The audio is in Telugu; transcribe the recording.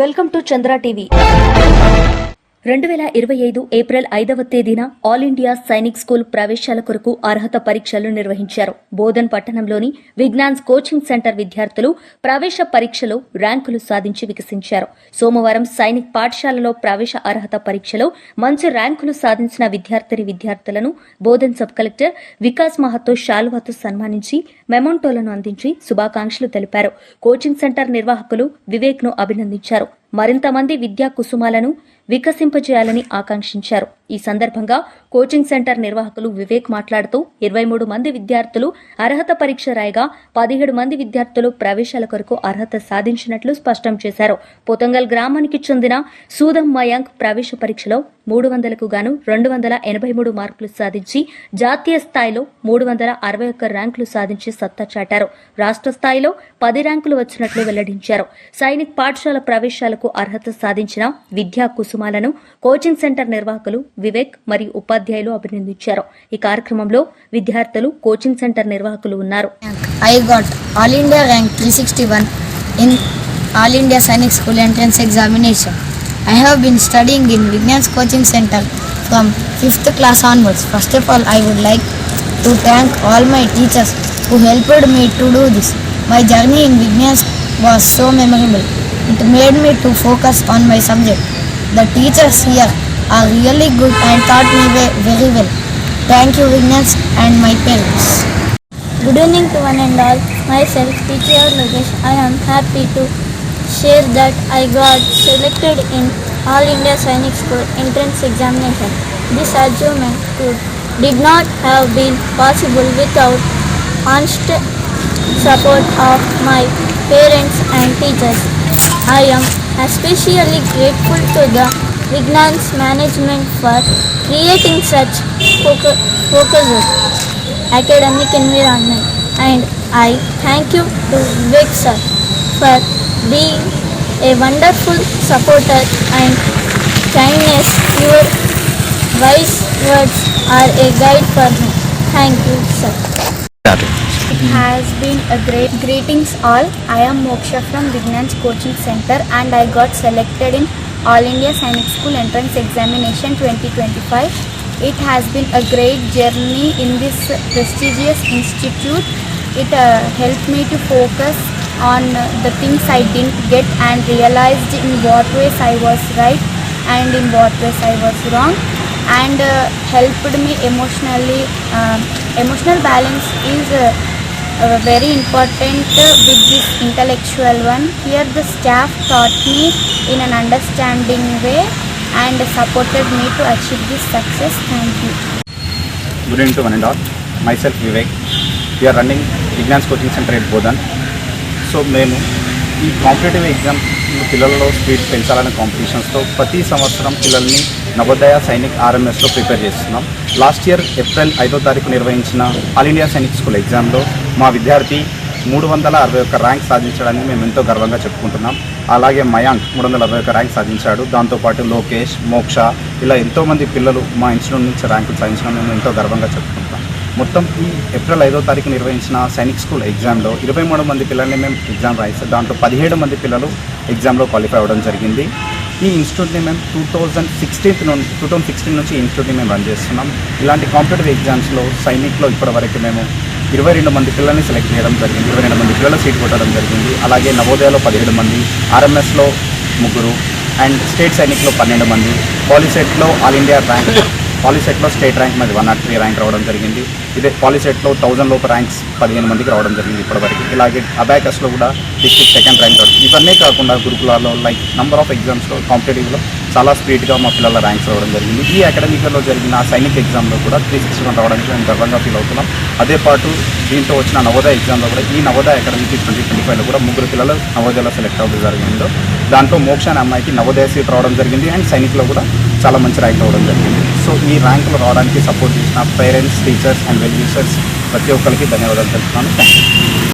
Welcome to Chandra TV. రెండు వేల ఇరవై ఐదు ఏప్రిల్ ఐదవ తేదీన ఆల్ ఇండియా సైనిక్ స్కూల్ ప్రవేశాల కొరకు అర్హత పరీక్షలు నిర్వహించారు. బోధన్ పట్టణంలోని విజ్ఞాన్స్ కోచింగ్ సెంటర్ విద్యార్థులు ప్రవేశ పరీక్షలో ర్యాంకులు సాధించి వికసించారు. సోమవారం సైనిక్ పాఠశాలలో ప్రవేశ అర్హత పరీక్షలో మంచి ర్యాంకులు సాధించిన విద్యార్థిని విద్యార్థులను బోధన్ సబ్ కలెక్టర్ వికాస్ మహతో శాలువాతో సన్మానించి మెమోంటోలను అందించి శుభాకాంక్షలు తెలిపారు. కోచింగ్ సెంటర్ నిర్వాహకులు వివేక్ను అభినందించారు. మరింత మంది విద్యా కుసుమాలను వికసింపజేయాలని ఆకాంక్షించారు. ఈ సందర్భంగా కోచింగ్ సెంటర్ నిర్వాహకులు వివేక్ మాట్లాడుతూ ఇరవై మూడు మంది విద్యార్థులు అర్హత పరీక్ష రాయగా పదిహేడు మంది విద్యార్థులు ప్రవేశాల కొరకు అర్హత సాధించినట్లు స్పష్టం చేశారు. పోతంగల్ గ్రామానికి చెందిన సూదం మయాంక్ ప్రవేశ పరీక్షలో మూడు వందలకు గాను రెండు వందల ఎనభై మూడు మార్కులు సాధించి జాతీయ స్థాయిలో మూడు వందల అరవై ఒక్క ర్యాంకులు సాధించి సత్తా చాటారు. రాష్ట్ర స్థాయిలో పది ర్యాంకులు వచ్చినట్లు వెల్లడించారు. సైనిక్ పాఠశాల ప్రవేశాలకు పరీక్షలకు అర్హత సాధించిన విద్యా కుసుమాలను కోచింగ్ సెంటర్ నిర్వాహకులు వివేక్ మరియు ఉపాధ్యాయులు అభినందించారు ఈ కార్యక్రమంలో విద్యార్థులు కోచింగ్ సెంటర్ నిర్వాహకులు ఉన్నారు I got all India rank three sixty one in all India Sainik school entrance examination I have been studying in Vignan's coaching centre from fifth class onwards first of all I would like to thank all my teachers who helped me to do this. My journey in Vignas was so memorable. It made me to focus on my subject. The teachers here are really good and taught me very well. Thank you, Vignans and my parents. Good evening to one and all. Myself, teacher Logesh. I am happy to share that I got selected in All India Sainik School entrance examination. This achievement could, did not have been possible without honest support of my parents and teachers. I am especially grateful to the Vignans management for creating such focu- focused academic environment and I thank you to Vivek sir for being a wonderful supporter and kindness. Your wise words are a guide for me. Thank you, sir. Has been a great greetings all. I am Moksha from Vignan's Coaching Center and I got selected in All India Science School Entrance Examination 2025. It has been a great journey in this prestigious institute. It uh, helped me to focus on the things I didn't get and realized in what ways I was right and in what ways I was wrong and uh, helped me emotionally. um emotional balance is uh, uh, very important uh, with this intellectual one. Here the staff taught me in an understanding way and supported me to achieve this success. Thank you. Good evening to one and all. Myself Vivek. We are running Vignans Coaching Center at Bodan. So మేము ఈ కాంపిటేటివ్ ఎగ్జామ్ పిల్లలలో స్పీడ్ పెంచాలనే కాంపిటీషన్స్తో ప్రతి సంవత్సరం పిల్లల్ని నవోదయ సైనిక్ ఆర్ఎంఎస్లో ప్రిపేర్ చేస్తున్నాం లాస్ట్ ఇయర్ ఏప్రిల్ ఐదో తారీఖు నిర్వహించిన ఆల్ ఇండియా సైనిక్ స్కూల్ ఎగ్జామ్లో మా విద్యార్థి మూడు వందల అరవై ఒక్క ర్యాంక్ సాధించడానికి మేము ఎంతో గర్వంగా చెప్పుకుంటున్నాం. అలాగే మయాంక్ మూడు వందల అరవై ఒక్క ర్యాంక్ సాధించాడు. దాంతోపాటు లోకేష్ మోక్ష ఇలా ఎంతోమంది పిల్లలు మా ఇన్స్టిట్యూట్ నుంచి ర్యాంకులు సాధించడం మేము ఎంతో గర్వంగా చెప్పుకుంటున్నాం. మొత్తం ఈ ఏప్రిల్ ఐదో తారీఖు నిర్వహించిన సైనిక్ స్కూల్ ఎగ్జామ్లో ఇరవై మూడు మంది పిల్లల్ని మేము ఎగ్జామ్ రాయిస్తాం. దాంట్లో పదిహేడు మంది పిల్లలు ఎగ్జామ్లో క్వాలిఫై అవ్వడం జరిగింది. ఈ ఇన్స్టిట్యూట్ని మేము టూ థౌజండ్ సిక్స్టీన్త్ నుండి టూ థౌజండ్ సిక్స్టీన్ నుంచి ఈ ఇన్స్టిట్యూట్ని మేము రన్ చేస్తున్నాం. ఇలాంటి కాంపిటేటివ్ ఎగ్జామ్స్లో సైనిక్లో ఇప్పటివరకు మేము ఇరవై రెండు మంది పిల్లల్ని సెలెక్ట్ చేయడం జరిగింది. ఇరవై రెండు మంది పిల్లలు సీట్ కొట్టడం జరిగింది. అలాగే నవోదయలో పదిహేడు మంది ఆర్ఎంఎస్లో ముగ్గురు అండ్ స్టేట్ సైనిక్లో పన్నెండు మంది. పాలిసెట్లో ఆల్ ఇండియా ర్యాంక్ పాలిసెట్లో స్టేట్ ర్యాంక్ మాది వన్ నాట్ త్రీ ర్యాంక్ రావడం జరిగింది. ఇదే పాలిసెట్లో థౌజండ్ లోపు ర్యాంక్స్ పదిహేను మందికి రావడం జరిగింది ఇప్పటివరకు. ఇలాగే అబాకస్లో కూడా డిస్ట్రిక్ట్ సెకండ్ ర్యాంక్ రావడం. ఇవన్నీ కాకుండా గురుకులాల్లో లైక్ నెంబర్ ఆఫ్ ఎగ్జామ్స్లో కాంపిటేటివ్లో చాలా స్పీడ్గా మా పిల్లల ర్యాంక్స్ రావడం జరిగింది. ఈ అకాడమిక్లో జరిగిన సైనిక్ ఎగ్జామ్లో కూడా త్రీ సిక్స్టీ వన్ రావడానికి మేము గర్వంగా ఫీల్ అవుతున్నాం. అదే పాటు దీంతో వచ్చిన నవోదయ ఎగ్జామ్లో కూడా ఈ నవోదయ అకాడమిక్ ట్వంటీ ట్వంటీ ఫైవ్లో కూడా ముగ్గురు పిల్లలు నవోదయలో సెలెక్ట్ అవ్వడం జరిగిందో. దాంట్లో మోక్ష అనే అమ్మాయికి నవోదయ సీట్ రావడం జరిగింది అండ్ సైనిక్లో కూడా చాలా మంచి ర్యాంక్ రావడం జరిగింది. సో ఈ ర్యాంకులు రావడానికి సపోర్ట్ చేసిన పేరెంట్స్ టీచర్స్ అండ్ వెల్యూసర్స్ ప్రతి ఒక్కరికి ధన్యవాదాలు తెలుపుతున్నాను. Thank you